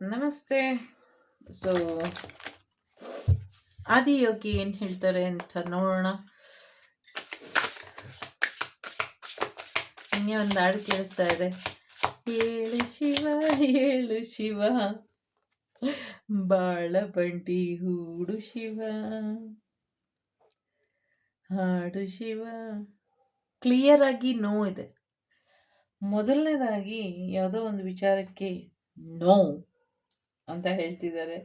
ನಮಸ್ತೆ. ಸೊ ಆದಿಯೋಗಿ ಏನು ಹೇಳ್ತಾರೆ ಅಂತ ನೋಡೋಣ. ಇನ್ನೇ ಒಂದು ಹಾಡು ಕೇಳಿಸ್ತಾ ಇದೆ. ಏಳು ಶಿವ ಏಳು ಶಿವ, ಬಾಳ ಬಂಡಿ ಹೂಡು ಶಿವ, ಹಾಡು ಶಿವ. ಕ್ಲಿಯರ್ ಆಗಿ ನೋ ಇದೆ. ಮೊದಲನೇದಾಗಿ ಯಾವುದೋ ಒಂದು ವಿಚಾರಕ್ಕೆ ನೋ ಅಂತ ಹೇಳ್ತಿದ್ದಾರೆ.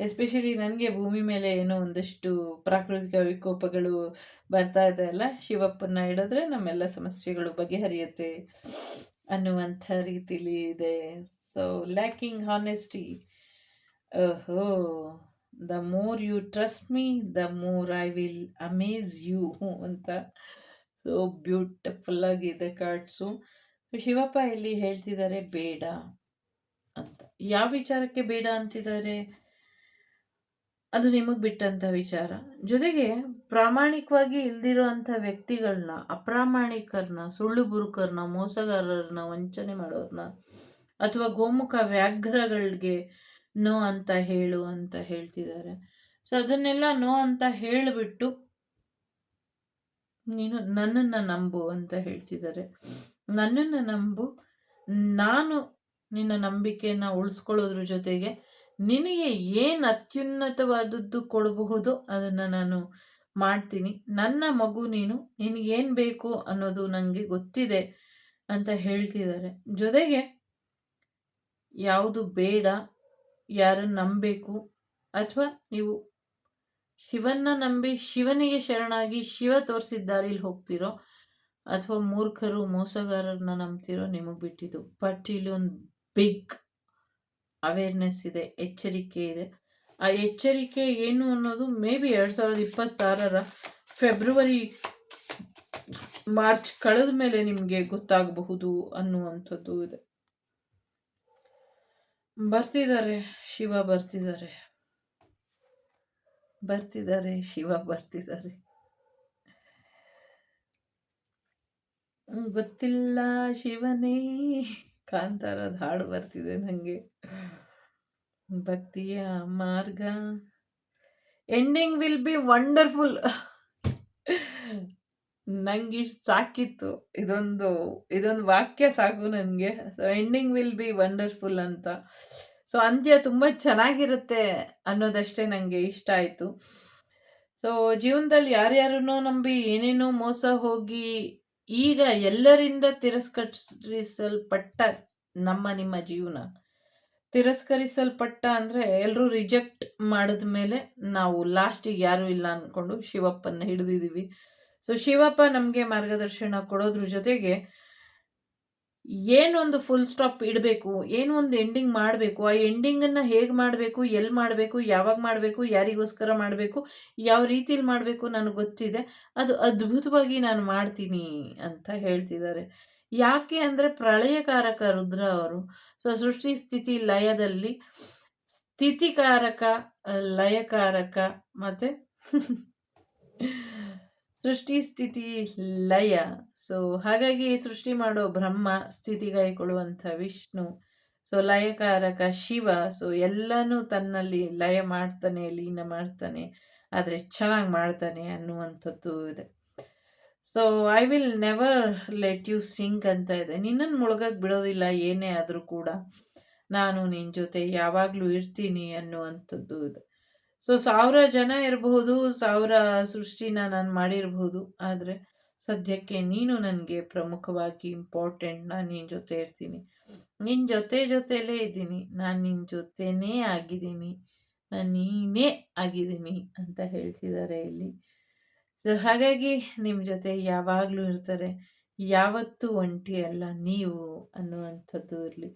ಎಸ್ಪೆಷಲಿ ನನಗೆ ಭೂಮಿ ಮೇಲೆ ಏನೋ ಒಂದಷ್ಟು ಪ್ರಾಕೃತಿಕ ವಿಕೋಪಗಳು ಬರ್ತಾ ಇದೆ ಅಲ್ಲ ಶಿವಪ್ಪನ ಹಿಡಿದ್ರೆ ನಮ್ಮೆಲ್ಲ ಸಮಸ್ಯೆಗಳು ಬಗೆಹರಿಯುತ್ತೆ ಅನ್ನುವಂಥ ರೀತಿಲಿ ಇದೆ. ಸೊ ಲ್ಯಾಕಿಂಗ್ ಹಾನೆಸ್ಟಿ ಓಹೋ the more you trust me the more I will amaze you ಅಂತ. ಸೊ ಬ್ಯೂಟಿಫುಲ್ ಆಗಿದೆ ಕಾರ್ಡ್ಸು ಶಿವಪ್ಪ ಇಲ್ಲಿ ಹೇಳ್ತಿದ್ದಾರೆ, ಬೇಡ. ಯಾವ ವಿಚಾರಕ್ಕೆ ಬೇಡ ಅಂತಿದ್ದಾರೆ? ಅದು ನಿಮಗೆ ಬಿಟ್ಟಂತ ವಿಚಾರ. ಜೊತೆಗೆ ಪ್ರಾಮಾಣಿಕವಾಗಿ ಇಲ್ದಿರೋ ಅಂಥ ವ್ಯಕ್ತಿಗಳನ್ನ ಅಪ್ರಾಮಾಣಿಕರನ್ನ ಸುಳ್ಳು ಬುರುಕರನ್ನ ಮೋಸಗಾರರನ್ನ ವಂಚನೆ ಮಾಡೋರನ್ನ ಅಥವಾ ಗೋಮುಖ ವ್ಯಾಘ್ರಗಳಿಗೆ ನೋ ಅಂತ ಹೇಳು ಅಂತ ಹೇಳ್ತಿದ್ದಾರೆ. ಸೊ, ಅದನ್ನೆಲ್ಲ ನೋ ಅಂತ ಹೇಳಿಬಿಟ್ಟು ನೀನು ನನ್ನನ್ನು ನಂಬು ಅಂತ ಹೇಳ್ತಿದ್ದಾರೆ. ನನ್ನನ್ನು ನಂಬು, ನಾನು ನಿನ್ನ ನಂಬಿಕೆಯನ್ನು ಉಳಿಸ್ಕೊಳ್ಳೋದ್ರ ಜೊತೆಗೆ ನಿನಗೆ ಏನು ಅತ್ಯುನ್ನತವಾದದ್ದು ಕೊಡಬಹುದು ಅದನ್ನು ನಾನು ಮಾಡ್ತೀನಿ. ನನ್ನ ಮಗು ನೀನು ನಿನಗೇನು ಬೇಕು ಅನ್ನೋದು ನನಗೆ ಗೊತ್ತಿದೆ ಅಂತ ಹೇಳ್ತಿದ್ದಾರೆ. ಜೊತೆಗೆ ಯಾವುದು ಬೇಡ, ಯಾರನ್ನು ನಂಬಬೇಕು ಅಥವಾ ನೀವು ಶಿವನ್ನ ನಂಬಿ ಶಿವನಿಗೆ ಶರಣಾಗಿ ಶಿವ ತೋರಿಸಿದ ದಾರಿಲಿ ಹೋಗ್ತಿರೋ ಅಥವಾ ಮೂರ್ಖರು ಮೋಸಗಾರರನ್ನ ನಂಬ್ತಿರೋ ನಿಮಗೆ ಬಿಟ್ಟಿದ್ದು. ಬಟ್ ಇಲ್ಲಿ ಒಂದು ಬಿಗ್ ಅವೇರ್ನೆಸ್ ಇದೆ, ಎಚ್ಚರಿಕೆ ಇದೆ. ಆ ಎಚ್ಚರಿಕೆ ಏನು ಅನ್ನೋದು ಮೇ ಬಿ ಎರಡು ಸಾವಿರದ ಇಪ್ಪತ್ತಾರರ ಫೆಬ್ರವರಿ ಮಾರ್ಚ್ ಕಳೆದ ಮೇಲೆ ನಿಮಗೆ ಗೊತ್ತಾಗಬಹುದು ಅನ್ನುವಂಥದ್ದು ಇದೆ. ಬರ್ತಿದ್ದಾರೆ, ಶಿವ ಬರ್ತಿದ್ದಾರೆ. ಬರ್ತಿದ್ದಾರೆ, ಶಿವ ಬರ್ತಿದ್ದಾರೆ. ಗೊತ್ತಿಲ್ಲ ಶಿವನೇ. ಕಾಂತಾರದ ಹಾಡು ಬರ್ತಿದೆ ನನಗೆ ಭಕ್ತಿಯ ಮಾರ್ಗ. ಎಂಡಿಂಗ್ ವಿಲ್ ಬಿ ವಂಡರ್ಫುಲ್ ನಂಗೆ ಇಷ್ಟು ಸಾಕಿತ್ತು. ಇದೊಂದು ಇದೊಂದು ವಾಕ್ಯ ಸಾಕು ನನಗೆ. So ending will be wonderful ಅಂತ. ಸೊ ಅಂತ್ಯ ತುಂಬ ಚೆನ್ನಾಗಿರುತ್ತೆ ಅನ್ನೋದಷ್ಟೇ ನನಗೆ ಇಷ್ಟ ಆಯಿತು. ಸೊ ಜೀವನದಲ್ಲಿ ಯಾರ್ಯಾರನ್ನೋ ನಂಬಿ ಏನೇನೋ ಮೋಸ ಹೋಗಿ ಈಗ ಎಲ್ಲರಿಂದ ತಿರಸ್ಕರಿಸಲ್ಪಟ್ಟ ನಮ್ಮ, ನಿಮ್ಮ ಜೀವನ? ತಿರಸ್ಕರಿಸಲ್ಪಟ್ಟ ಅಂದರೆ ಎಲ್ಲರೂ ರಿಜೆಕ್ಟ್ ಮಾಡಿದ ಮೇಲೆ ನಾವು ಲಾಸ್ಟಿಗೆ ಯಾರೂ ಇಲ್ಲ ಅಂದ್ಕೊಂಡು ಶಿವಪ್ಪನ ಹಿಡಿದಿದ್ದೀವಿ. ಸೊ ಶಿವಪ್ಪ ನಮಗೆ ಮಾರ್ಗದರ್ಶನ ಕೊಡೋದ್ರ ಜೊತೆಗೆ ಏನೊಂದು ಫುಲ್ ಸ್ಟಾಪ್ ಇಡಬೇಕು ಏನು ಒಂದು ಎಂಡಿಂಗ್ ಮಾಡಬೇಕು, ಆ ಎಂಡಿಂಗನ್ನು ಹೇಗೆ ಮಾಡಬೇಕು ಎಲ್ಲಿ ಮಾಡಬೇಕು, ಯಾವಾಗ ಮಾಡಬೇಕು, ಯಾರಿಗೋಸ್ಕರ ಮಾಡಬೇಕು, ಯಾವ ರೀತಿಯಲ್ಲಿ ಮಾಡಬೇಕು ನನಗೆ ಗೊತ್ತಿದೆ. ಅದು ಅದ್ಭುತವಾಗಿ ನಾನು ಮಾಡ್ತೀನಿ ಅಂತ ಹೇಳ್ತಿದ್ದಾರೆ. ಯಾಕೆ ಅಂದರೆ ಪ್ರಳಯಕಾರಕ ರುದ್ರ ಅವರು. ಸೊ, ಸೃಷ್ಟಿ ಸ್ಥಿತಿ ಲಯದಲ್ಲಿ ಸ್ಥಿತಿಕಾರಕ, ಲಯಕಾರಕ, ಮತ್ತು ಸೃಷ್ಟಿ ಸ್ಥಿತಿ ಲಯ. ಸೊ ಹಾಗಾಗಿ ಸೃಷ್ಟಿ ಮಾಡೋ ಬ್ರಹ್ಮ ಸ್ಥಿತಿಗೈಕೊಳ್ಳುವಂಥ ವಿಷ್ಣು. ಸೊ ಲಯಕಾರಕ ಶಿವ. ಸೊ ಎಲ್ಲನೂ ತನ್ನಲ್ಲಿ ಲಯ ಮಾಡ್ತಾನೆ, ಲೀನ ಮಾಡ್ತಾನೆ. ಆದರೆ ಚೆನ್ನಾಗಿ ಮಾಡ್ತಾನೆ ಅನ್ನುವಂಥದ್ದು ಇದೆ. So I will never let you sink ಅಂತ ಇದೆ. ನಿನ್ನನ್ನು ಮುಳುಗಕ್ಕೆ ಬಿಡೋದಿಲ್ಲ, ಏನೇ ಆದರೂ ಕೂಡ. ನಾನು ನಿನ್ನ ಜೊತೆ ಯಾವಾಗಲೂ ಇರ್ತೀನಿ ಅನ್ನುವಂಥದ್ದು ಇದೆ. ಸೊ ಸಾವಿರ ಜನ ಇರಬಹುದು, ಸಾವಿರ ಸೃಷ್ಟಿನ ನಾನು ಮಾಡಿರಬಹುದು, ಆದರೆ ಸದ್ಯಕ್ಕೆ ನೀನು ನನಗೆ ಪ್ರಮುಖವಾಗಿ ಇಂಪಾರ್ಟೆಂಟ್ ನಾನು ನಿನ್ನ ಜೊತೆ ಇರ್ತೀನಿ. ನಿನ್ನ ಜೊತೆ ಜೊತೆಲೇ ಇದ್ದೀನಿ. ನಾನು ನಿನ್ನ ಜೊತೆನೇ ಆಗಿದ್ದೀನಿ. ನಾನು ನೀನೇ ಆಗಿದ್ದೀನಿ ಅಂತ ಹೇಳ್ತಿದ್ದಾರೆ ಇಲ್ಲಿ. ಸೊ ಹಾಗಾಗಿ ನಿಮ್ಮ ಜೊತೆ ಯಾವಾಗಲೂ ಇರ್ತಾರೆ. ಯಾವತ್ತೂ ಒಂಟಿ ಅಲ್ಲ ನೀವು ಅನ್ನುವಂಥದ್ದು ಇರಲಿ.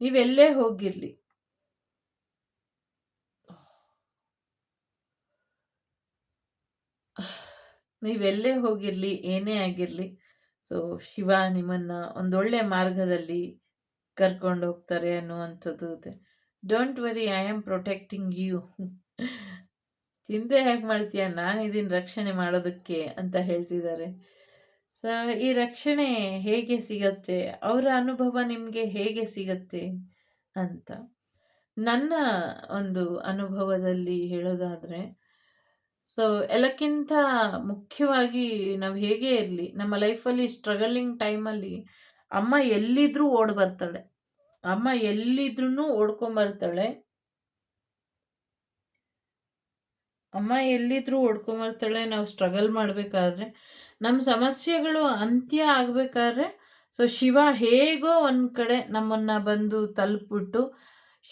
ನೀವೆಲ್ಲೇ ಹೋಗಿರಲಿ. ನೀವೆಲ್ಲೇ ಹೋಗಿರಲಿ ಏನೇ ಆಗಿರಲಿ. ಸೊ ಶಿವ ನಿಮ್ಮನ್ನು ಒಂದೊಳ್ಳೆ ಮಾರ್ಗದಲ್ಲಿ ಕರ್ಕೊಂಡು ಹೋಗ್ತಾರೆ ಅನ್ನುವಂಥದ್ದು ಇದೆ. Don't worry I am protecting you ಚಿಂತೆ ಹೇಗೆ ಮಾಡ್ತೀಯ? ನಾನು ಇದನ್ನು ರಕ್ಷಣೆ ಮಾಡೋದಕ್ಕೆ ಅಂತ ಹೇಳ್ತಿದ್ದಾರೆ. ಸೊ ಈ ರಕ್ಷಣೆ ಹೇಗೆ ಸಿಗತ್ತೆ? ಅವರ ಅನುಭವ ನಿಮಗೆ ಹೇಗೆ ಸಿಗತ್ತೆ ಅಂತ. ನನ್ನ ಒಂದು ಅನುಭವದಲ್ಲಿ ಹೇಳೋದಾದ್ರೆ, ಸೊ, ಎಲ್ಲಕ್ಕಿಂತ ಮುಖ್ಯವಾಗಿ ನಾವು ಹೇಗೆ ಇರಲಿ, ನಮ್ಮ ಲೈಫಲ್ಲಿ ಸ್ಟ್ರಗಲಿಂಗ್ ಟೈಮಲ್ಲಿ ಅಮ್ಮ ಎಲ್ಲಿದ್ರೂ ಓಡ್ ಬರ್ತಾಳೆ. ಅಮ್ಮ ಎಲ್ಲಿದ್ರೂ ಓಡ್ಕೊಂಬರ್ತಾಳೆ. ಅಮ್ಮ ಎಲ್ಲಿದ್ರೂ ಓಡ್ಕೊಂಬರ್ತಾಳೆ ನಾವು ಸ್ಟ್ರಗಲ್ ಮಾಡಬೇಕಾದ್ರೆ ನಮ್ಮ ಸಮಸ್ಯೆಗಳು ಅಂತ್ಯ ಆಗಬೇಕಾದ್ರೆ, ಸೊ, ಶಿವ ಹೇಗೋ ಒಂದು ಕಡೆ ನಮ್ಮನ್ನು ಬಂದು ತಲುಪಿಬಿಟ್ಟು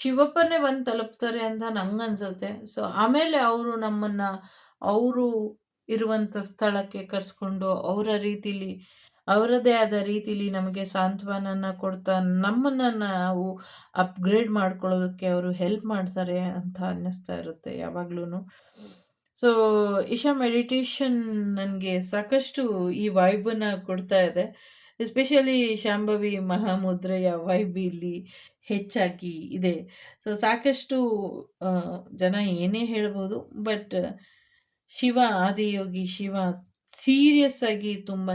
ಶಿವಪ್ಪನೇ ಬಂದು ತಲುಪ್ತಾರೆ ಅಂತ ನಂಗೆ ಅನ್ಸುತ್ತೆ. ಸೊ ಆಮೇಲೆ ಅವರು ನಮ್ಮನ್ನು, ಅವರು ಇರುವಂಥ ಸ್ಥಳಕ್ಕೆ ಕರೆಸ್ಕೊಂಡು ಅವರ ರೀತಿಲಿ ಅವರದೇ ಆದ ರೀತಿಲಿ ನಮಗೆ ಸಾಂತ್ವನನ ಕೊಡ್ತಾ, ನಮ್ಮನ್ನು ನಾವು ಅಪ್ಗ್ರೇಡ್ ಮಾಡ್ಕೊಳ್ಳೋದಕ್ಕೆ ಅವರು ಹೆಲ್ಪ್ ಮಾಡ್ತಾರೆ ಅಂತ ಅನ್ನಿಸ್ತಾ ಇರುತ್ತೆ ಯಾವಾಗ್ಲೂ ಸೊ ಇಶಾ ಮೆಡಿಟೇಷನ್ ನನಗೆ ಸಾಕಷ್ಟು ಈ ವೈಬನ್ನು ಕೊಡ್ತಾ ಇದೆ. ಎಸ್ಪೆಷಲಿ ಶಾಂಭವಿ ಮಹಾಮುದ್ರೆಯ ವೈಬ್ ಇಲ್ಲಿ. ಹೆಚ್ಚಾಗಿ ಇದೆ. ಸೊ ಸಾಕಷ್ಟು ಜನ ಏನೇ ಹೇಳ್ಬೋದು, ಬಟ್, ಶಿವ, ಆದಿಯೋಗಿ ಶಿವ ಸೀರಿಯಸ್ ಆಗಿ ತುಂಬಾ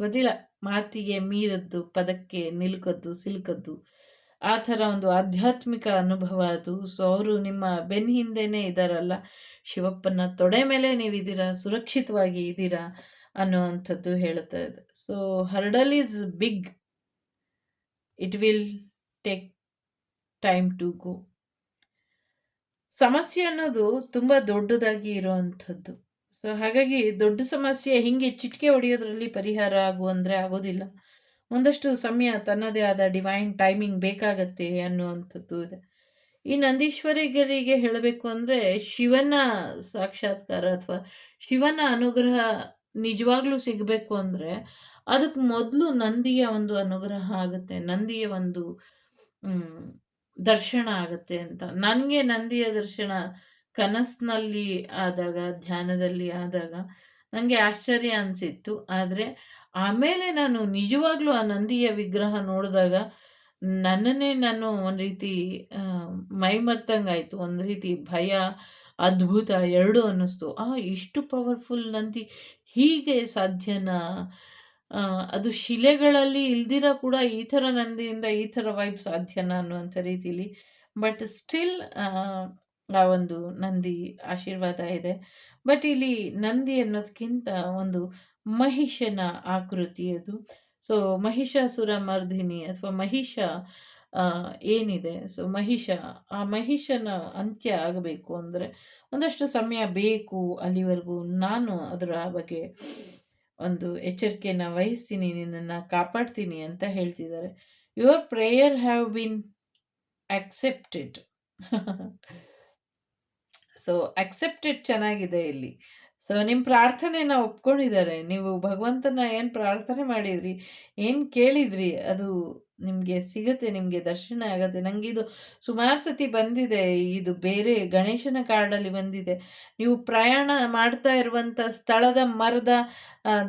ಗೊತ್ತಿಲ್ಲ, ಮಾತಿಗೆ ಮೀರದ್ದು, ಪದಕ್ಕೆ ನಿಲ್ಕದ್ದು, ಸಿಲ್ಕದ್ದು, ಆ ಥರ ಒಂದು ಆಧ್ಯಾತ್ಮಿಕ ಅನುಭವ ಅದು. ಸೊ ಅವರು ನಿಮ್ಮ ಬೆನ್ನ ಹಿಂದೆನೇ ಇದ್ದಾರಲ್ಲ ಶಿವಪ್ಪನ ತೊಡೆ ಮೇಲೆ ನೀವಿದ್ದೀರಾ ಸುರಕ್ಷಿತವಾಗಿ ಇದ್ದೀರಾ ಅನ್ನುವಂಥದ್ದು ಹೇಳುತ್ತಾ ಇದೆ. So hurdle is big it will take time to go ಸಮಸ್ಯೆ ಅನ್ನೋದು ತುಂಬ ದೊಡ್ಡದಾಗಿ ಇರುವಂಥದ್ದು. ಸೊ ಹಾಗಾಗಿ ದೊಡ್ಡ ಸಮಸ್ಯೆ ಹಿಂಗೆ ಚಿಟಿಕೆ ಹೊಡೆಯೋದ್ರಲ್ಲಿ ಪರಿಹಾರ ಆಗು ಅಂದರೆ ಆಗೋದಿಲ್ಲ. ಒಂದಷ್ಟು ಸಮಯ ತನ್ನದೇ ಆದ ಡಿವೈನ್ ಟೈಮಿಂಗ್ ಬೇಕಾಗತ್ತೆ ಅನ್ನುವಂಥದ್ದು ಇದೆ. ಈ ನಂದೀಶ್ವರಿಗರಿಗೆ ಹೇಳಬೇಕು ಅಂದರೆ ಶಿವನ ಸಾಕ್ಷಾತ್ಕಾರ ಅಥವಾ ಶಿವನ ಅನುಗ್ರಹ ನಿಜವಾಗ್ಲೂ ಸಿಗಬೇಕು ಅಂದರೆ ಅದಕ್ಕೆ ಮೊದಲು ನಂದಿಯ ಒಂದು ಅನುಗ್ರಹ ಆಗುತ್ತೆ, ನಂದಿಯ ಒಂದು ದರ್ಶನ ಆಗುತ್ತೆ ಅಂತ. ನನಗೆ ನಂದಿಯ ದರ್ಶನ ಕನಸಿನಲ್ಲಿ ಆದಾಗ, ಧ್ಯಾನದಲ್ಲಿ ಆದಾಗ ನನಗೆ ಆಶ್ಚರ್ಯ ಅನಿಸಿತ್ತು. ಆದರೆ ಆಮೇಲೆ ನಾನು ನಿಜವಾಗ್ಲೂ ಆ ನಂದಿಯ ವಿಗ್ರಹ ನೋಡಿದಾಗ ನನ್ನನ್ನೇ ನಾನು ಒಂದು ರೀತಿ ಮೈ ಮರ್ತಂಗಾಯ್ತು ಒಂದು ರೀತಿ ಭಯ, ಅದ್ಭುತ, ಎರಡು ಅನ್ನಿಸ್ತು. ಆ, ಇಷ್ಟು ಪವರ್ಫುಲ್ ನಂದಿ ಹೀಗೆ ಸಾಧ್ಯನಾ? ಅದು ಶಿಲೆಗಳಲ್ಲಿ ಇಲ್ದಿರ ಕೂಡ ಈ ಥರ ನಂದಿಯಿಂದ ಈ ಥರ ವೈಬ್ ಸಾಧ್ಯನಾ ಅನ್ನುವಂಥ ರೀತಿಲಿ. ಬಟ್ ಸ್ಟಿಲ್ ಆ ಒಂದು ನಂದಿ ಆಶೀರ್ವಾದ ಇದೆ. ಬಟ್ ಇಲ್ಲಿ ನಂದಿ ಅನ್ನೋದಕ್ಕಿಂತ ಒಂದು ಮಹಿಷನ ಆಕೃತಿ ಅದು. ಸೊ ಮಹಿಷಾಸುರ ಮರ್ಧಿನಿ ಅಥವಾ ಮಹಿಷ ಏನಿದೆ? ಸೊ ಮಹಿಷ, ಆ ಮಹಿಷನ ಅಂತ್ಯ ಆಗಬೇಕು ಅಂದರೆ ಒಂದಷ್ಟು ಸಮಯ ಬೇಕು ಅಲ್ಲಿವರೆಗೂ ನಾನು ಅದರ ಬಗ್ಗೆ ಒಂದು ಎಚ್ಚರಿಕೆಯನ್ನು ವಹಿಸ್ತೀನಿ, ನಿನ್ನನ್ನು ಕಾಪಾಡ್ತೀನಿ ಅಂತ ಹೇಳ್ತಿದ್ದಾರೆ. Your prayer have been accepted so accepted ಚೆನ್ನಾಗಿದೆ ಇಲ್ಲಿ. ಸೊ ನಿಮ್ಮ ಪ್ರಾರ್ಥನೆನ ಒಪ್ಕೊಂಡಿದ್ದಾರೆ. ನೀವು ಭಗವಂತನ ಏನು ಪ್ರಾರ್ಥನೆ ಮಾಡಿದ್ರಿ? ಏನು ಕೇಳಿದ್ರಿ? ಅದು ನಿಮಗೆ ಸಿಗುತ್ತೆ, ನಿಮಗೆ ದರ್ಶನ ಆಗುತ್ತೆ. ನನಗೆ ಇದು ಸುಮಾರು ಸತಿ ಬಂದಿದೆ, ಇದು ಬೇರೆ ಗಣೇಶನ ಕಾರ್ಡಲ್ಲಿ ಬಂದಿದೆ. ನೀವು ಪ್ರಯಾಣ ಮಾಡ್ತಾ ಇರುವಂಥ ಸ್ಥಳದ ಮರದ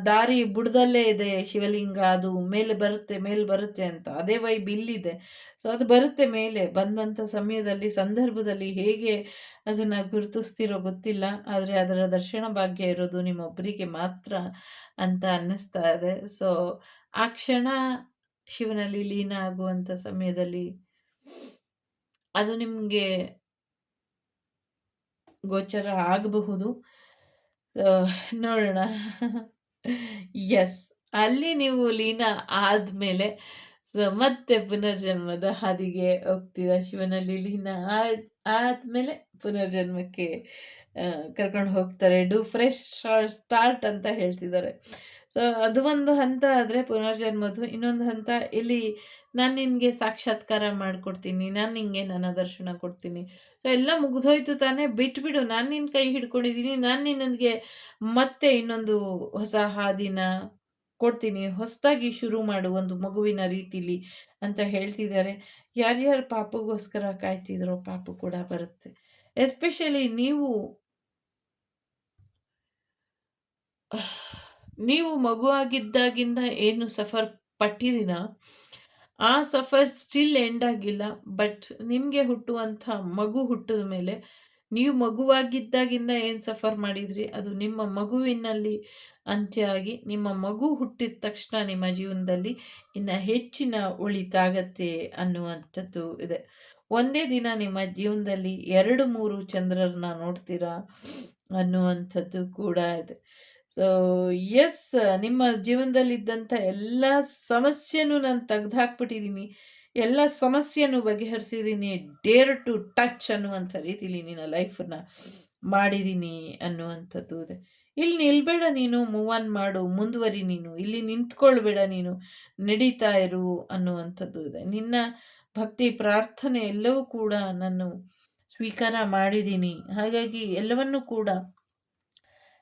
ದಾರಿ ಬುಡದಲ್ಲೇ ಇದೆ ಶಿವಲಿಂಗ, ಅದು ಮೇಲೆ ಬರುತ್ತೆ ಮೇಲೆ ಬರುತ್ತೆ ಅಂತ. ಅದೇ ವೈಬ್ ಬಿಲ್ಲಿದೆ ಸೊ ಅದು ಬರುತ್ತೆ ಮೇಲೆ. ಬಂದಂಥ ಸಮಯದಲ್ಲಿ, ಸಂದರ್ಭದಲ್ಲಿ ಹೇಗೆ ಅದನ್ನು ಗುರುತಿಸ್ತಿರೋ ಗೊತ್ತಿಲ್ಲ. ಆದರೆ ಅದರ ದರ್ಶನ ಭಾಗ್ಯ ಇರೋದು ನಿಮ್ಮೊಬ್ಬರಿಗೆ ಮಾತ್ರ ಅಂತ ಅನ್ನಿಸ್ತಾ ಇದೆ. ಸೊ ಆ ಕ್ಷಣ ಶಿವನಲ್ಲಿ ಲೀನ ಆಗುವಂಥ ಸಮಯದಲ್ಲಿ ಅದು ನಿಮಗೆ ಗೋಚರ ಆಗಬಹುದು. ನೋಡೋಣ. ಎಸ್ ಅಲ್ಲಿ ನೀವು ಲೀನ ಆದಮೇಲೆ ಮತ್ತೆ ಪುನರ್ಜನ್ಮದ ಹಾದಿಗೆ ಹೋಗ್ತೀರಾ? ಶಿವನಲ್ಲಿ ಲೀನ ಆದ್ಮೇಲೆ ಪುನರ್ಜನ್ಮಕ್ಕೆ ಕರ್ಕೊಂಡು ಹೋಗ್ತಾರೆ. ಡು ಫ್ರೆಶ್ ಸ್ಟಾರ್ಟ್ ಅಂತ ಹೇಳ್ತಿದ್ದಾರೆ. ಸೊ ಅದು ಒಂದು ಹಂತ ಆದರೆ ಪುನರ್ಜನ್ಮದು ಇನ್ನೊಂದು ಹಂತ, ಇಲ್ಲಿ ನಾನು ನಿನಗೆ ಸಾಕ್ಷಾತ್ಕಾರ ಮಾಡಿಕೊಡ್ತೀನಿ, ನಾನು ನಿನಗೆ ನನ್ನ ದರ್ಶನ ಕೊಡ್ತೀನಿ. ಸೊ ಎಲ್ಲ ಮುಗಿದೋಯ್ತು ತಾನೇ, ಬಿಟ್ಬಿಡು. ನಾನು ನಿನ್ನ ಕೈ ಹಿಡ್ಕೊಂಡಿದ್ದೀನಿ ನಾನು ನಿನಗೆ ಮತ್ತೆ ಇನ್ನೊಂದು ಹೊಸ ಹಾದಿನ ಕೊಡ್ತೀನಿ. ಹೊಸದಾಗಿ ಶುರು ಮಾಡು ಒಂದು ಮಗುವಿನ ರೀತಿಲಿ ಅಂತ ಹೇಳ್ತಿದ್ದಾರೆ. ಯಾರ್ಯಾರು ಪಾಪಗೋಸ್ಕರ ಕಾಯ್ತಿದ್ರೋ ಪಾಪು ಕೂಡ ಬರುತ್ತೆ. ಎಸ್ಪೆಷಲಿ ನೀವು. ನೀವು ಮಗುವಾಗಿದ್ದಾಗಿಂದ ಏನು ಸಫರ್ ಪಟ್ಟಿದ್ದೀನ ಆ ಸಫರ್ ಸ್ಟಿಲ್ ಎಂಡ್ ಆಗಿಲ್ಲ ಬಟ್ ನಿಮಗೆ ಹುಟ್ಟುವಂಥ ಮಗು ಹುಟ್ಟಿದ ಮೇಲೆ ನೀವು ಮಗುವಾಗಿದ್ದಾಗಿಂದ ಏನು ಸಫರ್ ಮಾಡಿದ್ರಿ? ಅದು ನಿಮ್ಮ ಮಗುವಿನಲ್ಲಿ ಅಂತ್ಯ ಆಗಿ ನಿಮ್ಮ ಮಗು ಹುಟ್ಟಿದ ತಕ್ಷಣ ನಿಮ್ಮ ಜೀವನದಲ್ಲಿ ಇನ್ನು ಹೆಚ್ಚಿನ ಒಳಿತಾಗತ್ತೆ ಅನ್ನುವಂಥದ್ದು ಇದೆ. ಒಂದೇ ದಿನ ನಿಮ್ಮ ಜೀವನದಲ್ಲಿ ಎರಡು ಮೂರು ಚಂದ್ರರನ್ನ ನೋಡ್ತೀರಾ ಅನ್ನುವಂಥದ್ದು ಕೂಡ ಇದೆ. ಸೊ ಎಸ್ ನಿಮ್ಮ ಜೀವನದಲ್ಲಿದ್ದಂಥ ಎಲ್ಲ ಸಮಸ್ಯೆನೂ ನಾನು ತೆಗ್ದುಹಾಕ್ಬಿಟ್ಟಿದ್ದೀನಿ. ಎಲ್ಲ ಸಮಸ್ಯೆನೂ ಬಗೆಹರಿಸಿದ್ದೀನಿ. ಡೇರ್ ಟು ಟಚ್ ಅನ್ನುವಂಥ ರೀತಿಲಿ ನಿನ್ನ ಲೈಫನ್ನ ಮಾಡಿದ್ದೀನಿ ಅನ್ನುವಂಥದ್ದು ಇದೆ. ಇಲ್ಲಿ ನಿಲ್ಬೇಡ ನೀನು ಮೂವ್ ಆನ್ ಮಾಡು, ಮುಂದುವರಿ ನೀನು. ಇಲ್ಲಿ ನಿಂತ್ಕೊಳ್ಬೇಡ ನೀನು. ನಡೀತಾ ಇರು ಅನ್ನುವಂಥದ್ದು ಇದೆ. ನಿನ್ನ ಭಕ್ತಿ, ಪ್ರಾರ್ಥನೆ ಎಲ್ಲವೂ ಕೂಡ ನಾನು ಸ್ವೀಕಾರ ಮಾಡಿದ್ದೀನಿ ಹಾಗಾಗಿ ಎಲ್ಲವನ್ನೂ ಕೂಡ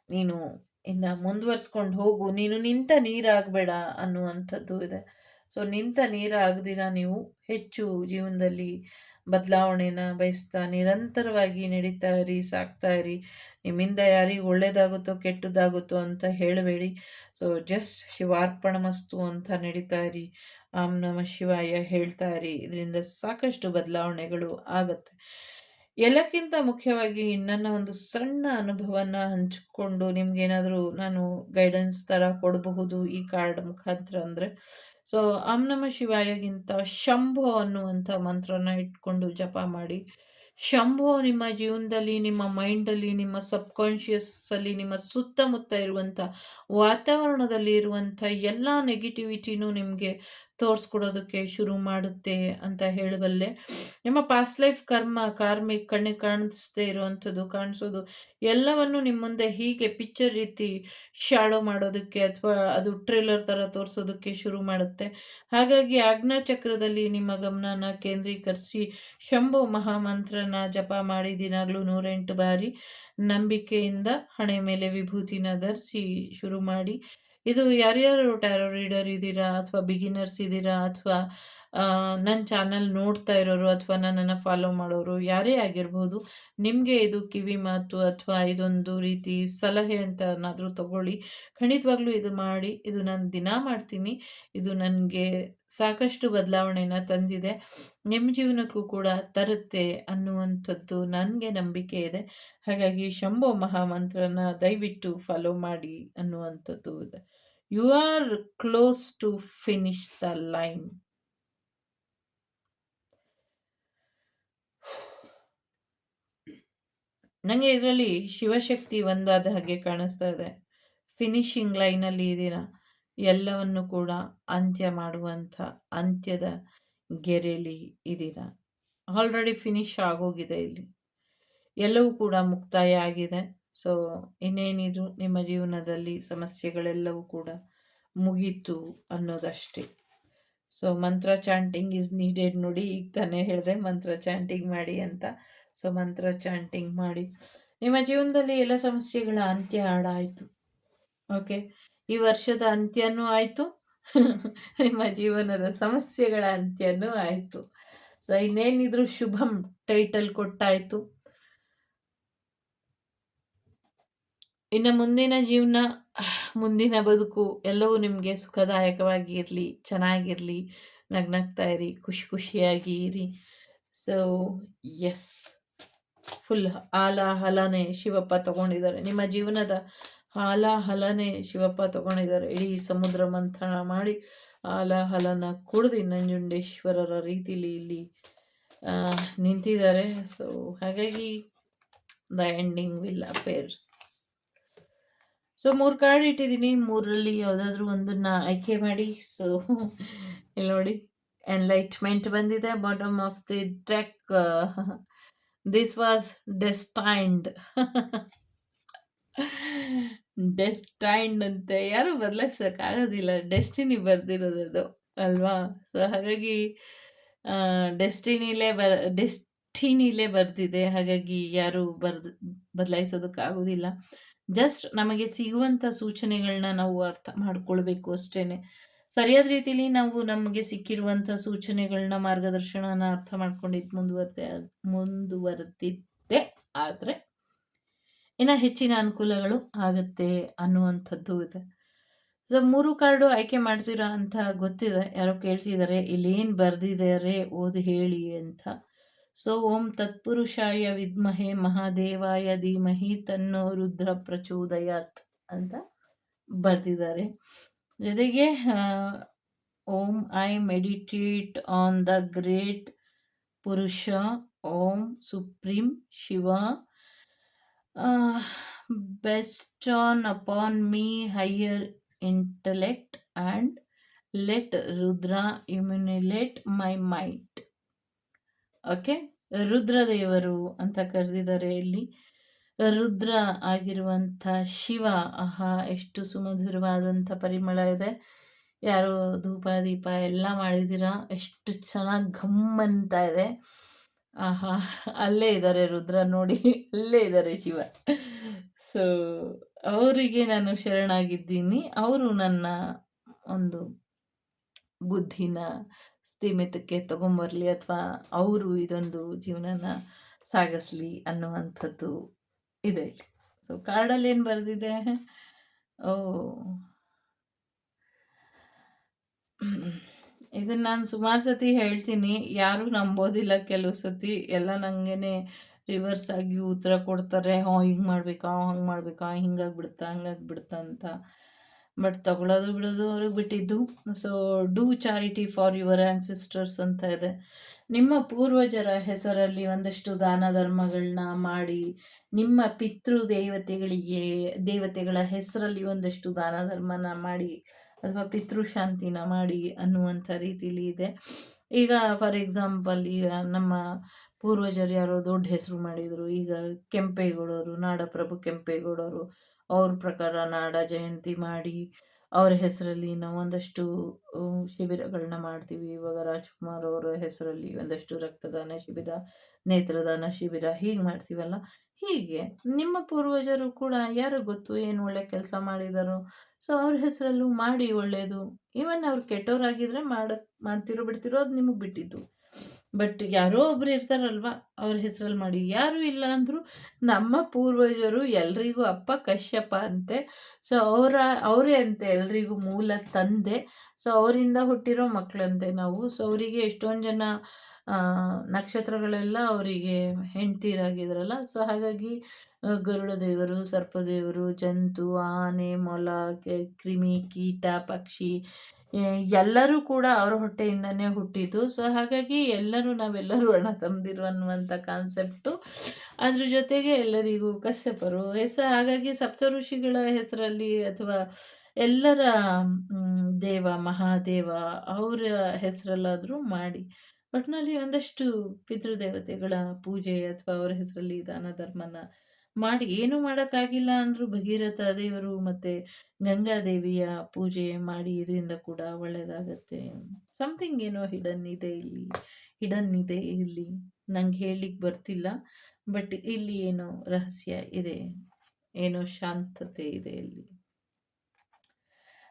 ನೀನು ಇನ್ನು ಮುಂದುವರ್ಸ್ಕೊಂಡು ಹೋಗು, ನೀನು ನಿಂತ ನೀರಾಗಬೇಡ ಅನ್ನುವಂಥದ್ದು ಇದೆ. ಸೊ ನಿಂತ ನೀರಾಗದಿರ ನೀವು ಹೆಚ್ಚು ಜೀವನದಲ್ಲಿ ಬದಲಾವಣೆನ ಬಯಸ್ತಾ, ನಿರಂತರವಾಗಿ ನಡೀತಾ ಇರಿ, ಸಾಕ್ತಾ ಇರಿ. ನಿಮ್ಮಿಂದ ಯಾರಿಗೆ ಒಳ್ಳೇದಾಗುತ್ತೋ, ಕೆಟ್ಟದಾಗುತ್ತೋ ಅಂತ ಹೇಳಬೇಡಿ. ಸೊ ಜಸ್ಟ್ ಶಿವಾರ್ಪಣ ಮಸ್ತು ಅಂತ ನಡೀತಾ ಇರಿ. ಆಮ್ ನಮ ಶಿವಾಯ ಹೇಳ್ತಾ ಇರಿ. ಇದರಿಂದ ಸಾಕಷ್ಟು ಬದಲಾವಣೆಗಳು ಆಗತ್ತೆ. ಎಲ್ಲಕ್ಕಿಂತ ಮುಖ್ಯವಾಗಿ ನನ್ನ ಒಂದು ಸಣ್ಣ ಅನುಭವನ ಹಂಚಿಕೊಂಡು ನಿಮ್ಗೇನಾದರೂ ನಾನು ಗೈಡೆನ್ಸ್ ಥರ ಕೊಡಬಹುದು ಈ ಕಾರ್ಡ್ ಮುಖಾಂತರ ಅಂದರೆ? ಸೊ ಆಮ್ ನಮ ಶಿವಾಯಗಿಂತ ಶಂಭೋ ಅನ್ನುವಂಥ ಮಂತ್ರನ ಇಟ್ಕೊಂಡು ಜಪ ಮಾಡಿ. ಶಂಭೋ ನಿಮ್ಮ ಜೀವನದಲ್ಲಿ, ನಿಮ್ಮ ಮೈಂಡಲ್ಲಿ ನಿಮ್ಮ ಸಬ್ಕಾನ್ಷಿಯಸ್ಸಲ್ಲಿ ನಿಮ್ಮ ಸುತ್ತಮುತ್ತ ಇರುವಂಥ ವಾತಾವರಣದಲ್ಲಿ ಇರುವಂತ ಎಲ್ಲ ನೆಗೆಟಿವಿಟಿನೂ ನಿಮಗೆ ತೋರಿಸ್ಕೊಡೋದಕ್ಕೆ ಶುರು ಮಾಡುತ್ತೆ ಅಂತ ಹೇಳಬಲ್ಲೆ ನಿಮ್ಮ ಪಾಸ್ಟ್ ಲೈಫ್ ಕರ್ಮ, ಕಾರ್ಮಿಕ್ ಕಣ್ಣಿಗೆ ಕಾಣಿಸ್ದೇ ಇರುವಂಥದ್ದು, ಕಾಣಿಸೋದು ಎಲ್ಲವನ್ನು ನಿಮ್ಮ ಮುಂದೆ ಹೀಗೆ ಪಿಕ್ಚರ್ ರೀತಿ ಶಾಡೋ ಮಾಡೋದಕ್ಕೆ ಅಥವಾ ಅದು ಟ್ರೇಲರ್ ಥರ ತೋರಿಸೋದಕ್ಕೆ ಶುರು ಮಾಡುತ್ತೆ. ಹಾಗಾಗಿ ಚಕ್ರದಲ್ಲಿ ನಿಮ್ಮ ಗಮನನ ಕೇಂದ್ರೀಕರಿಸಿ ಶಂಭು ಮಹಾಮಂತ್ರನ ಜಪ ಮಾಡಿ ದಿನಾಗಲೂ ನೂರೆಂಟು ಬಾರಿ ನಂಬಿಕೆಯಿಂದ ಹಣೆ ಮೇಲೆ ವಿಭೂತಿನ ಧರಿಸಿ ಶುರು ಮಾಡಿ ಇದು ಯಾರ್ಯಾರು ಟ್ಯಾರೋ ರೀಡರ್ ಇದ್ದೀರಾ ಅಥವಾ ಬಿಗಿನರ್ಸ್ ಇದ್ದೀರಾ ಅಥವಾ ನನ್ನ ಚಾನಲ್ ನೋಡ್ತಾ ಇರೋರು ಅಥವಾ ನನ್ನನ್ನು ಫಾಲೋ ಮಾಡೋರು ಯಾರೇ ಆಗಿರ್ಬೋದು, ನಿಮಗೆ ಇದು ಕಿವಿ ಮಾತು ಅಥವಾ ಇದೊಂದು ರೀತಿ ಸಲಹೆ ಅಂತ ಏನಾದರೂ ತಗೊಳ್ಳಿ. ಖಂಡಿತವಾಗ್ಲೂ ಇದು ಮಾಡಿ, ಇದು ನಾನು ದಿನ ಮಾಡ್ತೀನಿ. ಇದು ನನಗೆ ಸಾಕಷ್ಟು ಬದಲಾವಣೆಯನ್ನು ತಂದಿದೆ. ನಿಮ್ಮ ಜೀವನಕ್ಕೂ ಕೂಡ ತರುತ್ತೆ ಅನ್ನುವಂಥದ್ದು ನನಗೆ ನಂಬಿಕೆ ಇದೆ. ಹಾಗಾಗಿ ಶಂಭೋ ಮಹಾಮಂತ್ರನ ದಯವಿಟ್ಟು ಫಾಲೋ ಮಾಡಿ ಅನ್ನುವಂಥದ್ದು ಇದೆ. You are close to finish the line ನನಗೆ ಇದರಲ್ಲಿ ಶಿವಶಕ್ತಿ ಒಂದಾದ ಹಾಗೆ ಕಾಣಿಸ್ತಾ ಇದೆ. ಫಿನಿಶಿಂಗ್ ಲೈನಲ್ಲಿ ಇದ್ದೀರಾ? ಎಲ್ಲವನ್ನು ಕೂಡ ಅಂತ್ಯ ಮಾಡುವಂಥ ಅಂತ್ಯದ ಗೆರೆಯಲ್ಲಿ ಇದ್ದೀರಾ? ಆಲ್ರೆಡಿ ಫಿನಿಶ್ ಆಗೋಗಿದೆ ಇಲ್ಲಿ. ಎಲ್ಲವೂ ಕೂಡ ಮುಕ್ತಾಯ ಆಗಿದೆ. ಸೊ ಇನ್ನೇನಿದ್ರು ನಿಮ್ಮ ಜೀವನದಲ್ಲಿ ಸಮಸ್ಯೆಗಳೆಲ್ಲವೂ ಕೂಡ ಮುಗೀತು ಅನ್ನೋದಷ್ಟೇ. So mantra chanting is needed ನೋಡಿ, ಈಗ ತಾನೇ ಹೇಳಿದೆ, ಮಂತ್ರ ಚಾಂಟಿಂಗ್ ಮಾಡಿ ಅಂತ ಸೊ ಮಂತ್ರ ಚಾಂಟಿಂಗ್ ಮಾಡಿ. ನಿಮ್ಮ ಜೀವನದಲ್ಲಿ ಎಲ್ಲ ಸಮಸ್ಯೆಗಳ ಅಂತ್ಯ ಹಾಡಾಯಿತು. ಓಕೆ ಈ ವರ್ಷದ ಅಂತ್ಯನೂ ಆಯಿತು. ನಿಮ್ಮ ಜೀವನದ ಸಮಸ್ಯೆಗಳ ಅಂತ್ಯನೂ ಆಯಿತು. ಸೊ ಇನ್ನೇನಿದ್ರು ಶುಭಂ ಟೈಟಲ್ ಕೊಟ್ಟಾಯಿತು. ಇನ್ನು ಮುಂದಿನ ಜೀವನ, ಮುಂದಿನ ಬದುಕು ಎಲ್ಲವೂ ನಿಮಗೆ ಸುಖದಾಯಕವಾಗಿ ಇರಲಿ, ಚೆನ್ನಾಗಿರಲಿ. ನಗ್ನಗ್ತಾ ಇರಿ, ಖುಷಿ ಖುಷಿಯಾಗಿ ಇರಿ. ಸೊ ಎಸ್ ಫುಲ್ ಹಾಲ ಹಲನೆ ಶಿವಪ್ಪ ತಗೊಂಡಿದ್ದಾರೆ. ನಿಮ್ಮ ಜೀವನದ ಹಾಲ ಹಲನೆ ಶಿವಪ್ಪ ತಗೊಂಡಿದ್ದಾರೆ. ಇಡೀ ಸಮುದ್ರ ಮಂಥನ ಮಾಡಿ ಹಾಲ ಹಲನ ಕುಡ್ದು ನಂಜುಂಡೇಶ್ವರರ ರೀತಿಲಿ ಇಲ್ಲಿ ನಿಂತಿದ್ದಾರೆ. ಸೊ ಹಾಗಾಗಿ the ending will affairs so ಮೂರು ಕಾರ್ಡ್ ಇಟ್ಟಿದ್ದೀನಿ. ಮೂರರಲ್ಲಿ ಯಾವುದಾದ್ರೂ ಒಂದನ್ನ ಆಯ್ಕೆ ಮಾಡಿ. ಸೊ ಇಲ್ಲಿ ನೋಡಿ ಎನ್ಲೈಟ್ಮೆಂಟ್ ಬಂದಿದೆ. Bottom of the deck this was destined. Destined ಅಂತೆ ಯಾರು ಬದಲಾಯಿಸೋಕ್ಕಾಗೋದಿಲ್ಲ ಡೆಸ್ಟಿನಿ ಬರ್ದಿರೋದು ಅದು ಅಲ್ವಾ? ಸೊ ಹಾಗಾಗಿ ಡೆಸ್ಟಿನಿಲೇ ಬರ್ ಡೆಸ್ಟಿನಿಲೇ ಬರ್ದಿದೆ. ಹಾಗಾಗಿ ಯಾರು ಬರ್ದು ಬದಲಾಯಿಸೋದಕ್ಕಾಗೋದಿಲ್ಲ ಜಸ್ಟ್ ನಮಗೆ ಸಿಗುವಂಥ ಸೂಚನೆಗಳನ್ನ ನಾವು ಅರ್ಥ ಮಾಡ್ಕೊಳ್ಬೇಕು ಅಷ್ಟೇ ಸರಿಯಾದ ರೀತಿಲಿ ನಾವು ನಮಗೆ ಸಿಕ್ಕಿರುವಂಥ ಸೂಚನೆಗಳನ್ನ ಮಾರ್ಗದರ್ಶನನ ಅರ್ಥ ಮಾಡ್ಕೊಂಡಿದ್ದು ಮುಂದುವರ್ತೆ, ಮುಂದುವರೆದಿದ್ದೆ. ಆದರೆ ಇನ್ನು ಹೆಚ್ಚಿನ ಅನುಕೂಲಗಳು ಆಗುತ್ತೆ ಅನ್ನುವಂಥದ್ದು ಇದೆ. ಸೊ ಮೂರು ಕಾರ್ಡು ಆಯ್ಕೆ ಮಾಡ್ತೀರಾ ಅಂತ ಗೊತ್ತಿದೆ. ಯಾರೋ ಕೇಳ್ತಿದ್ದಾರೆ ಇಲ್ಲೇನು ಬರೆದಿದ್ದಾರೆ ಓದಿ ಹೇಳಿ ಅಂತ. ಸೊ ಓಂ ತತ್ಪುರುಷಾಯ ವಿದ್ಮಹೆ ಮಹಾದೇವಾಯ ಧೀಮಹಿ ತನ್ನೋ ರುದ್ರ ಪ್ರಚೋದಯಾತ್ ಅಂತ ಬರೆದಿದ್ದಾರೆ ಜೊತೆಗೆ Om, I meditate on the great purusha, Om supreme Shiva. Best on upon me, higher intellect and let Rudra ಇಮ್ಯುನಿಲೇಟ್ my mind. Okay? ರುದ್ರದೇವರು ಅಂತ ಕರೆದಿದ್ದಾರೆ ಇಲ್ಲಿ. ರುದ್ರ ಆಗಿರುವಂಥ ಶಿವ, ಆಹಾ, ಎಷ್ಟು ಸುಮಧುರವಾದಂಥ ಪರಿಮಳ ಇದೆ. ಯಾರೋ ಧೂಪ, ದೀಪ ಎಲ್ಲ ಮಾಡಿದ್ದೀರಾ? ಎಷ್ಟು ಚೆನ್ನಾಗಿ ಘಮ್ ಅಂತ ಇದೆ. ಆಹಾ, ಅಲ್ಲೇ ಇದ್ದಾರೆ ರುದ್ರ ನೋಡಿ, ಅಲ್ಲೇ ಇದ್ದಾರೆ ಶಿವ. ಸೊ ಅವರಿಗೆ ನಾನು ಶರಣಾಗಿದ್ದೀನಿ. ಅವರು ನನ್ನ ಒಂದು ಬುದ್ಧಿನ ಸ್ಥಿಮಿತಕ್ಕೆ ತಗೊಂಬರಲಿ ಅಥವಾ ಅವರು ಇದೊಂದು ಜೀವನನ ಸಾಗಿಸ್ಲಿ ಅನ್ನುವಂಥದ್ದು ಇದೆ ಸೊ ಕಾರ್ಡಲ್ಲಿ ಏನು ಬರೆದಿದೆ? ಓ. ಇದನ್ನು ನಾನು ಸುಮಾರು ಸತಿ ಹೇಳ್ತೀನಿ. ಯಾರೂ ನಂಬೋದಿಲ್ಲ ಕೆಲವು ಸತಿ. ಎಲ್ಲ ನನಗೇನೆ ರಿವರ್ಸ್ ಆಗಿ ಉತ್ತರ ಕೊಡ್ತಾರೆ. ಹಾಂ ಹಿಂಗೆ ಮಾಡ್ಬೇಕಾ? ಹಂಗೆ ಮಾಡಬೇಕಾ? ಹಿಂಗಾಗ್ಬಿಡುತ್ತಾ ಹಂಗಾಗ್ಬಿಡುತ್ತಾ ಅಂತ. ಬಟ್ ತಗೊಳ್ಳೋದು ಬಿಡೋದು ಅವ್ರಿಗೆ ಬಿಟ್ಟಿದ್ದು. So do charity for your ancestors ಅಂತ ಇದೆ. ನಿಮ್ಮ ಪೂರ್ವಜರ ಹೆಸರಲ್ಲಿ ಒಂದಷ್ಟು ದಾನ ಧರ್ಮಗಳನ್ನ ಮಾಡಿ, ನಿಮ್ಮ ಪಿತೃ ದೇವತೆಗಳಿಗೆ, ದೇವತೆಗಳ ಹೆಸರಲ್ಲಿ ಒಂದಷ್ಟು ದಾನ ಧರ್ಮನ ಮಾಡಿ ಅಥವಾ ಪಿತೃಶಾಂತಿನ ಮಾಡಿ ಅನ್ನುವಂಥ ರೀತಿಲಿ ಇದೆ. ಈಗ ಫಾರ್ ಎಕ್ಸಾಂಪಲ್ ಈಗ ನಮ್ಮ ಪೂರ್ವಜರು ಯಾರೋ ದೊಡ್ಡ ಹೆಸರು ಮಾಡಿದರು. ಈಗ ಕೆಂಪೇಗೌಡರು, ನಾಡಪ್ರಭು ಕೆಂಪೇಗೌಡರು, ಅವ್ರ ಪ್ರಕಾರ ನಾಡ ಜಯಂತಿ ಮಾಡಿ ಅವರ ಹೆಸರಲ್ಲಿ ನಾವು ಒಂದಷ್ಟು ಶಿಬಿರಗಳನ್ನ ಮಾಡ್ತೀವಿ. ಇವಾಗ ರಾಜ್ಕುಮಾರ್ ಅವರ ಹೆಸರಲ್ಲಿ ಒಂದಷ್ಟು ರಕ್ತದಾನ ಶಿಬಿರ, ನೇತ್ರದಾನ ಶಿಬಿರ ಹೀಗೆ ಮಾಡ್ತೀವಲ್ಲ? ಹೀಗೆ. ನಿಮ್ಮ ಪೂರ್ವಜರು ಕೂಡ ಯಾರು ಗೊತ್ತು ಏನು ಒಳ್ಳೆ ಕೆಲಸ ಮಾಡಿದಾರೋ? ಸೊ ಅವ್ರ ಹೆಸರಲ್ಲೂ ಮಾಡಿ ಒಳ್ಳೆಯದು ಈವನ್ ಅವ್ರು ಕೆಟ್ಟವರಾಗಿದ್ರೆ ಮಾಡ, ಮಾಡ್ತಿರೋ ಬಿಡ್ತಿರೋ ಅದು ನಿಮಗೆ ಬಿಟ್ಟಿದ್ದು. ಬಟ್ ಯಾರೋ ಒಬ್ರು ಇರ್ತಾರಲ್ವ ಅವ್ರ ಹೆಸರಲ್ಲಿ ಮಾಡಿ. ಯಾರು ಇಲ್ಲ ಅಂದರೂ ನಮ್ಮ ಪೂರ್ವಜರು ಎಲ್ರಿಗೂ ಅಪ್ಪ ಕಶ್ಯಪ ಅಂತೆ. ಸೊ ಅವರ, ಅವರೇ ಅಂತೆ ಎಲ್ರಿಗೂ ಮೂಲ ತಂದೆ. ಸೊ ಅವರಿಂದ ಹುಟ್ಟಿರೋ ಮಕ್ಕಳಂತೆ ನಾವು. ಸೊ ಅವರಿಗೆ ಎಷ್ಟೊಂದು ಜನ ನಕ್ಷತ್ರಗಳೆಲ್ಲ ಅವರಿಗೆ ಹೆಂಡ್ತೀರಾಗಿದ್ರಲ್ಲ. ಸೊ ಹಾಗಾಗಿ ಗರುಡ ದೇವರು ಸರ್ಪದೇವರು, ಜಂತು, ಆನೆ, ಮೊಲ ಕ್ರಿಮಿ, ಕೀಟ, ಪಕ್ಷಿ ಎಲ್ಲರೂ ಕೂಡ ಅವರ ಹೊಟ್ಟೆಯಿಂದನೇ ಹುಟ್ಟಿದ್ದು. ಸೊ ಹಾಗಾಗಿ ಎಲ್ಲರೂ ನಾವೆಲ್ಲರೂ ಅಣ್ಣ ತಮ್ಮದಿರು ಅನ್ನುವಂಥ ಕಾನ್ಸೆಪ್ಟು ಅದ್ರ ಜೊತೆಗೆ ಎಲ್ಲರಿಗೂ ಕಶ್ಯಪರು. ಹೆಸರು ಹಾಗಾಗಿ ಸಪ್ತ ಋಷಿಗಳ ಹೆಸರಲ್ಲಿ ಅಥವಾ ಎಲ್ಲರ ದೇವ, ಮಹಾದೇವ ಅವರ ಹೆಸರಲ್ಲಾದರೂ ಮಾಡಿ. ಒಟ್ಟಿನಲ್ಲಿ ಒಂದಷ್ಟು ಪಿತೃದೇವತೆಗಳ ಪೂಜೆ ಅಥವಾ ಅವರ ಹೆಸರಲ್ಲಿ ದಾನ ಧರ್ಮನ ಮಾಡಿ ಏನು ಮಾಡೋಕ್ಕಾಗಿಲ್ಲ ಅಂದರೂ ಭಗೀರಥ ದೇವರು ಮತ್ತು ಗಂಗಾದೇವಿಯ ಪೂಜೆ ಮಾಡಿ ಇದರಿಂದ ಕೂಡ ಒಳ್ಳೆಯದಾಗತ್ತೆ ಸಮಥಿಂಗ್ ಏನೋ ಹಿಡನ್ ಇದೆ ಇಲ್ಲಿ ಹಿಡನ್ ಇದೆ ಇಲ್ಲಿ. ನಂಗೆ ಹೇಳಲಿಕ್ಕೆ ಬರ್ತಿಲ್ಲ ಬಟ್ ಇಲ್ಲಿ ಏನೋ ರಹಸ್ಯ ಇದೆ, ಏನೋ ಶಾಂತತೆ ಇದೆ ಇಲ್ಲಿ.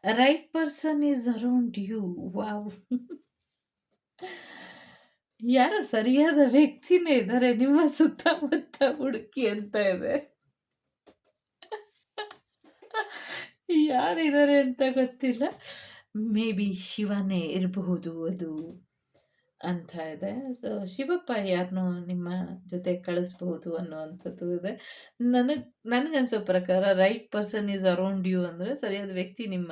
Right person is around you wow ಯಾರೋ ಸರಿಯಾದ ವ್ಯಕ್ತಿನೇ ಇದ್ದಾರೆ, ನಿಮ್ಮ ಸುತ್ತಮುತ್ತ ಹುಡುಕಿ ಅಂತ ಇದೆ. ಯಾರಿದ್ದಾರೆ ಅಂತ ಗೊತ್ತಿಲ್ಲ. ಮೇ ಬಿ ಶಿವನೇ ಇರಬಹುದು ಅದು. ಅಂತ ಇದೆ. ಸೊ ಶಿವಪ್ಪ ಯಾರನ್ನೂ ನಿಮ್ಮ ಜೊತೆ ಕಳಿಸ್ಬಹುದು ಅನ್ನುವಂಥದ್ದು ಇದೆ. ನನಗೆ, ನನಗನ್ಸೋ ಪ್ರಕಾರ right person is around you ಅಂದರೆ ಸರಿಯಾದ ವ್ಯಕ್ತಿ ನಿಮ್ಮ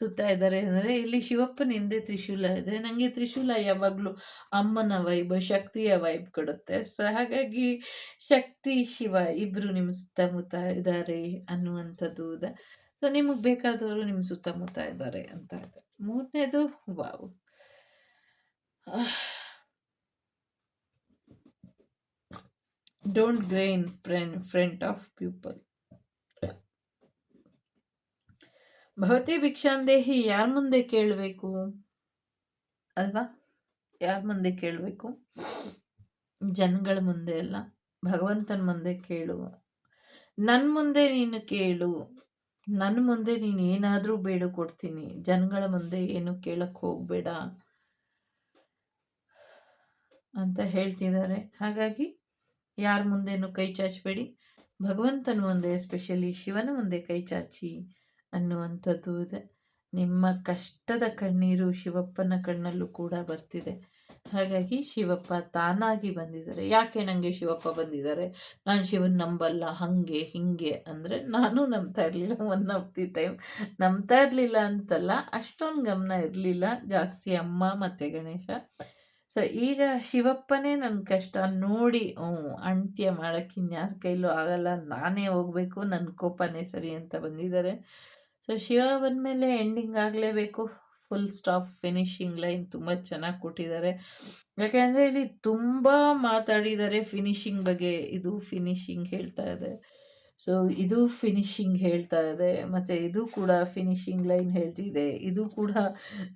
ಸುತ್ತ ಇದ್ದಾರೆ ಅಂದರೆ ಇಲ್ಲಿ ಶಿವಪ್ಪನ ಹಿಂದೆ ತ್ರಿಶೂಲ ಇದೆ. ನನಗೆ ತ್ರಿಶೂಲ ಯಾವಾಗಲೂ ಅಮ್ಮನ ವೈಬ್ ಶಕ್ತಿಯ ವೈಬ್ ಕೊಡುತ್ತೆ. ಸೊ ಹಾಗಾಗಿ ಶಕ್ತಿ, ಶಿವ ಇಬ್ಬರು ನಿಮ್ಮ ಸುತ್ತಮುತ್ತ ಇದ್ದಾರೆ ಅನ್ನುವಂಥದ್ದು ಇದೆ. ಸೊ ನಿಮಗೆ ಬೇಕಾದವರು ನಿಮ್ಮ ಸುತ್ತಮುತ್ತ ಇದ್ದಾರೆ ಅಂತ ಇದೆ. ಮೂರನೇದು, wow. Don't grain friend front of people ಭವತಿ ಭಿಕ್ಷಾಂದೇಹಿ ಯಾರ ಮುಂದೆ ಕೇಳಬೇಕು? ಅಲ್ವಾ? ಯಾರ ಮುಂದೆ ಕೇಳಬೇಕು? ಜನಗಳ ಮುಂದೆ ಅಲ್ಲ, ಭಗವಂತನ ಮುಂದೆ ಕೇಳು. ನನ್ನ ಮುಂದೆ ನೀನು ಕೇಳು. ನನ್ನ ಮುಂದೆ ನೀನು ಏನಾದರೂ ಬೇಡ ಕೊಡ್ತೀನಿ. ಜನಗಳ ಮುಂದೆ ಏನು ಕೇಳಕ್ಕೆ ಹೋಗಬೇಡ. ಅಂತ ಹೇಳ್ತಿದ್ದಾರೆ. ಹಾಗಾಗಿ ಯಾರ ಮುಂದೆನೂ ಕೈ ಚಾಚಬೇಡಿ. ಭಗವಂತನ ಮುಂದೆ ಎಸ್ಪೆಷಲಿ ಶಿವನ ಮುಂದೆ ಕೈ ಚಾಚಿ ಅನ್ನುವಂಥದ್ದು ಇದೆ. ನಿಮ್ಮ ಕಷ್ಟದ ಕಣ್ಣೀರು ಶಿವಪ್ಪನ ಕಣ್ಣಲ್ಲೂ ಕೂಡ ಬರ್ತಿದೆ. ಹಾಗಾಗಿ ಶಿವಪ್ಪ ತಾನಾಗಿ ಬಂದಿದ್ದಾರೆ. ಯಾಕೆ ನನಗೆ ಶಿವಪ್ಪ ಬಂದಿದ್ದಾರೆ? ನಾನು ಶಿವನ್ ನಂಬಲ್ಲ, ಹಾಗೆ, ಹೀಗೆ ಅಂದರೆ ನಾನು ನಂಬ್ತಾ ಇರಲಿಲ್ಲ. ಒನ್ ಆಫ್ ದಿ ಟೈಮ್ ನಂಬ್ತಾ ಇರಲಿಲ್ಲ ಅಂತಲ್ಲ, ಅಷ್ಟೊಂದು ಗಮನ ಇರಲಿಲ್ಲ. ಜಾಸ್ತಿ ಅಮ್ಮ ಮತ್ತು ಗಣೇಶ. ಸೊ ಈಗ ಶಿವಪ್ಪನೇ ನನ್ನ ಕಷ್ಟ ನೋಡಿ ಅಂತ್ಯ ಮಾಡೋಕ್ಕೆ ಇನ್ಯಾರ ಕೈಲೂ ಆಗಲ್ಲ, ನಾನೇ ಹೋಗಬೇಕು ನನ್ನ ಕೋಪನೇ ಸರಿ ಅಂತ ಬಂದಿದ್ದಾರೆ. ಸೊ ಶಿವ ಬಂದಮೇಲೆ ಎಂಡಿಂಗ್ ಆಗಲೇಬೇಕು. ಫುಲ್ ಸ್ಟಾಪ್ ಫಿನಿಶಿಂಗ್ ಲೈನ್ ತುಂಬ ಚೆನ್ನಾಗಿ ಕೊಟ್ಟಿದ್ದಾರೆ. ಯಾಕೆಂದರೆ ಇಲ್ಲಿ ತುಂಬ ಮಾತಾಡಿದ್ದಾರೆ ಫಿನಿಶಿಂಗ್ ಬಗ್ಗೆ. ಇದು ಫಿನಿಶಿಂಗ್ ಹೇಳ್ತಾ ಇದೆ. ಸೊ ಇದು ಫಿನಿಶಿಂಗ್ ಹೇಳ್ತಾ ಇದೆ. ಮತ್ತು ಇದು ಕೂಡ ಫಿನಿಶಿಂಗ್ ಲೈನ್ ಹೇಳ್ತಿದೆ. ಇದು ಕೂಡ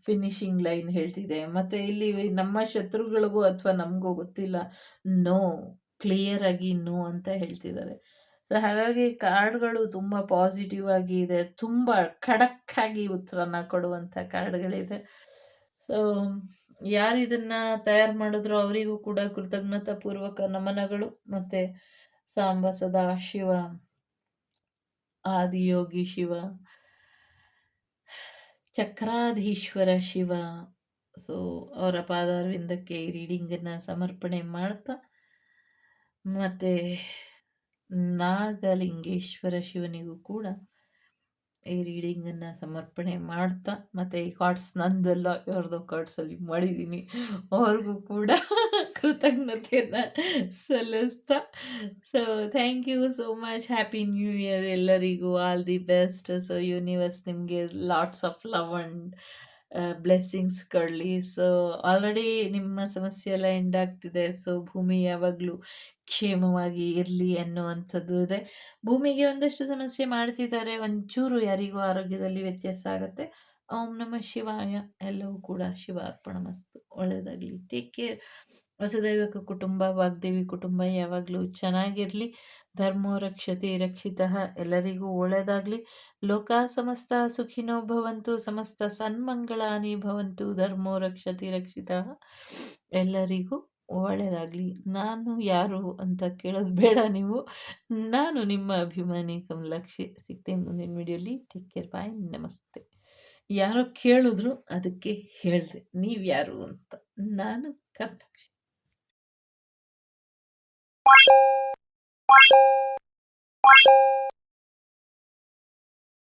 ಫಿನಿಶಿಂಗ್ ಲೈನ್ ಹೇಳ್ತಿದೆ. ಮತ್ತು ಇಲ್ಲಿ ನಮ್ಮ ಶತ್ರುಗಳಿಗೂ ಅಥವಾ ನಮಗೂ ಗೊತ್ತಿಲ್ಲ ನೋ ಕ್ಲಿಯರ್ ಆಗಿ ನೋ ಅಂತ ಹೇಳ್ತಿದ್ದಾರೆ. ಸೊ ಹಾಗಾಗಿ ಕಾರ್ಡ್ಗಳು ತುಂಬ ಪಾಸಿಟಿವ್ ಆಗಿ ಇದೆ. ತುಂಬ ಖಡಕ್ ಆಗಿ ಉತ್ತರನ ಕೊಡುವಂಥ ಕಾರ್ಡ್ಗಳಿದೆ. ಸೊ ಯಾರು ಇದನ್ನ ತಯಾರು ಮಾಡಿದ್ರು ಅವರಿಗೂ ಕೂಡ ಕೃತಜ್ಞತಾ ಪೂರ್ವಕ ನಮನಗಳು. ಮತ್ತು ಸಾಂಬ ಸದಾ ಶಿವ. ಆದಿಯೋಗಿ ಶಿವ, ಚಕ್ರಾಧೀಶ್ವರ ಶಿವ. ಸೊ ಅವರ ಪಾದಾರವಿಂದಕ್ಕೆ ಈ ರೀಡಿಂಗನ್ನು ಸಮರ್ಪಣೆ ಮಾಡ್ತಾ, ಮತ್ತು ನಾಗಲಿಂಗೇಶ್ವರ ಶಿವನಿಗೂ ಕೂಡ ಈ ರೀಡಿಂಗನ್ನು ಸಮರ್ಪಣೆ ಮಾಡ್ತಾ, ಮತ್ತು ಈ ಕಾರ್ಡ್ಸ್ ನಂದಲ್ಲ ಕಾರ್ಡ್ಸ್ ಕಾರ್ಡ್ಸಲ್ಲಿ ಮಾಡಿದ್ದೀನಿ ಅವ್ರಿಗೂ ಕೂಡ ಕೃತಜ್ಞತೆಯನ್ನ ಸಲ್ಲಿಸ್ತಾ. So thank you so much happy new year ಎಲ್ಲರಿಗೂ. All the best so universe ನಿಮಗೆ lots of love and blessings ಕೊಡಲಿ ಸೊ ಆಲ್ರೆಡಿ ನಿಮ್ಮ ಸಮಸ್ಯೆ ಎಲ್ಲ ಎಂಡ್ ಆಗ್ತಿದೆ. ಸೊ ಭೂಮಿ ಯಾವಾಗಲೂ ಕ್ಷೇಮವಾಗಿ ಇರಲಿ ಅನ್ನುವಂಥದ್ದು ಇದೆ. ಭೂಮಿಗೆ ಒಂದಷ್ಟು ಸಮಸ್ಯೆ ಮಾಡ್ತಿದ್ದಾರೆ. ಒಂಚೂರು ಯಾರಿಗೂ ಆರೋಗ್ಯದಲ್ಲಿ ವ್ಯತ್ಯಾಸ ಆಗುತ್ತೆ. ಓಂ ನಮಃ ಶಿವಾಯ. ಎಲ್ಲವೂ ಕೂಡ ಶಿವ ಮಸ್ತು ಒಳ್ಳೆಯದಾಗಲಿ. ಟೇಕ್ ಕೇರ್ ವಸುದೈವಕ ಕುಟುಂಬ, ವಾಗ್ದೇವಿ ಕುಟುಂಬ ಯಾವಾಗಲೂ ಚೆನ್ನಾಗಿರಲಿ. ಧರ್ಮೋ ರಕ್ಷತೆ ರಕ್ಷಿತ. ಎಲ್ಲರಿಗೂ ಒಳ್ಳೆಯದಾಗಲಿ ಲೋಕ ಸಮಸ್ತ ಸುಖಿನೋ ಭವಂತು, ಸಮಸ್ತ ಸನ್ಮಂಗಳಾನಿ ಭವಂತು, ಧರ್ಮೋ ರಕ್ಷತೆ ರಕ್ಷಿತ. ಎಲ್ಲರಿಗೂ ಒಳ್ಳೆಯದಾಗಲಿ ನಾನು ಯಾರು ಅಂತ ಕೇಳೋದು ಬೇಡ ನೀವು. ನಾನು ನಿಮ್ಮ ಅಭಿಮಾನಿ ಕಮಲಾಕ್ಷಿ. ಸಿಗ್ತೇನೆ ಮುಂದಿನ ವಿಡಿಯೋಲಿ. ಟೇಕ್ ಕೇರ್ ಬಾಯ್ ನಮಸ್ತೆ. ಯಾರೋ ಕೇಳಿದ್ರು ಅದಕ್ಕೆ ಹೇಳಿದೆ. ನೀವು ಯಾರು ಅಂತ. ನಾನು ಕಮಲಾಕ್ಷಿ